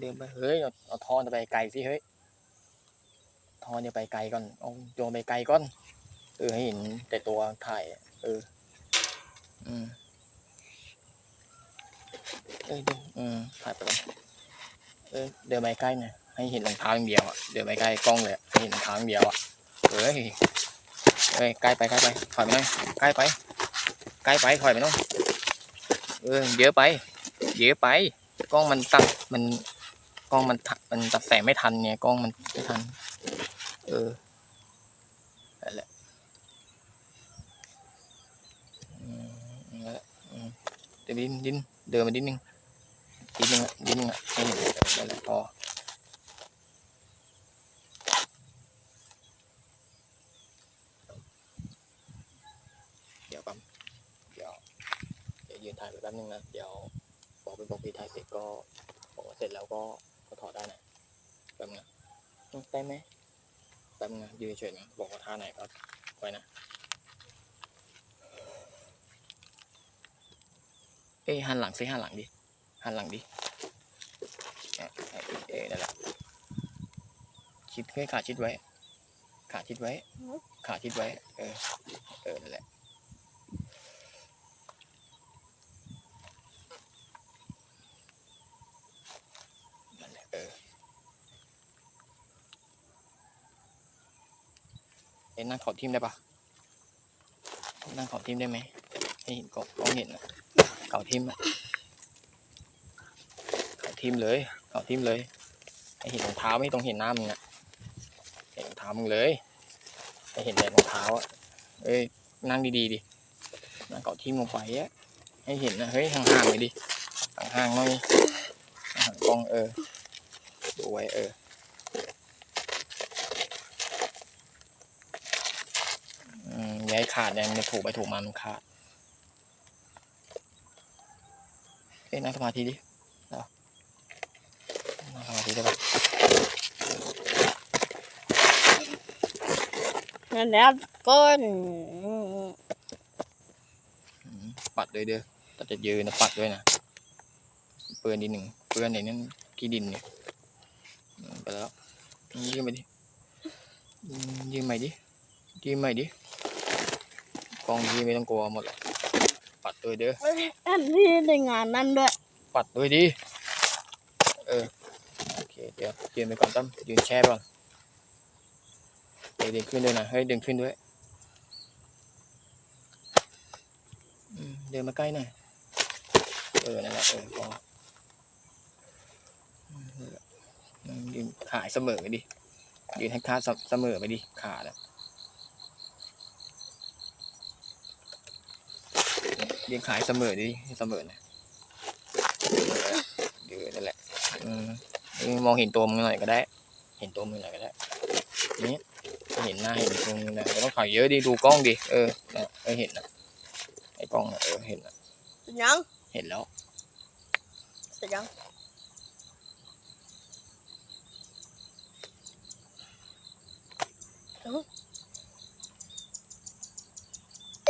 เดินไปเฮ้ยเอาทอนไปไกลสิเฮ้ยทอนเนี่ยไปไกลก่อนเอาโยนไปไกลก่อนเออให้เห็นแต่ตัวถ่ายเออ อืมเอ้ยเดินอืมถ่ายไปก่อนเออเดินไปใกล้หน่ยให้เห็นรองเท้าอย่างเดียวอะเดินไปใกล้กล้องเลยให้เห็นรองเท้าอย่างเดียวอะเอ้ยเอ้ยใกล้ไปใกล้ไปถอยไปหน่อยใกล้ไปใกล้ไปถอยไปหน่อยเออเยอะไป เยอะไปกล้องมันตัดมัน กล้องมันตัดมันตัดแสงไม่ทันเนี่ยกล้องมันไม่ทัน เออนั่นแหละอืมนั่นแหละอืมเดี๋ยวดินดินเดินมาดินนึงดินนึงอะดินนึงอะนเออนั่นแหละพอเดี๋ยวปั๊มเดี๋ยวเดี๋ยวยืนถ่ายไปแป๊บนึงนะเดี๋ยวบอกไปบอกพี่ถ่ายเสร็จก็บอกว่าเสร็จแล้วก็ ก็ถอดได้นะแป๊บนึงนะอืมได้ไหมแป๊บนึงนะยืนเฉยนะบอกว่าท่าไหนก็ไว้นะ เอ้หันหลังซิหันหลังดิหันหลังดิเออนั่นแหละชิดให้ขาชิดไว้ ขาชิดไว้ ขาชิดไว้ เออ เออนั่นแหละ นั่นแหละเออ เอ็นนั่งขอทิมได้ปะนั่งขอทิมได้ไหมให้เห็นก็ก็เห็นนะเข่าทิมอะเข่าทิมเลยเข่าทิมเลยให้เห็นรองเท้าไม่ต้องเห็นหน้ามึงอะเห็นรองเท้ามึงเลยให้เห็นแต่รองเท้าอะเอ้ยนั่งดีๆดินั่งเข่าทิมลงไปอะให้เห็นนะเฮ้ยห่างๆเลยดิห่างๆหน่อยกล้องเออดูไว้เออ มอย้ายขาดยังจะถูกไปถูกมามันขาดเอ้ยนั่งสมาธิดิเอานั่งสมาธิได้ปะนั่นแล้วก้นอืมปัดเลยเด้อแต่จะยืนนะปัดด้วยนะ เปื้อนนิดหนึ่ง เปื้อนในนั้นขี้ดินเนี่ยอืมไปแล้ว ยืนไปดิอืมยืนใหม่ดิ ยืนใหม่ดิ กล้องยืนไม่ต้องกลัวหมดหรอกปัดด้วยเด้ออันนี้ในงานนั่นด้วย ปัดด้วยดิ เออ โอเค เดี๋ยวยืนไปก่อนตั้มยืนแช่ไปก่อนเดี๋ยวดึงขึ้นด้วยนะ เฮ้ยดึงขึ้นด้วยอืมเดินมาใกล้หน่อย เออ นั่นแหละ เออพออืมนั่นแหละอืมยืนขาเสมอไปดิ ยืนให้ขาเสเสมอไปดิ ขาแล้ว ยืนขายเสมอดิให้เสมอหนะเดือนั่นแหละอืมนี่มองเห็นตัวมึงหน่อยก็ได้ เห็นตัวมึงหน่อยก็ได้นี่เห็นหน้าเห็นตรงนี้นะไม่ต้องถ่ายเยอะดิดูกล้องดิเออนะเออเห็นนะไอ้กล้องนะเออเห็นนะเสร็จยังเห็นแล้วเสร็จยัง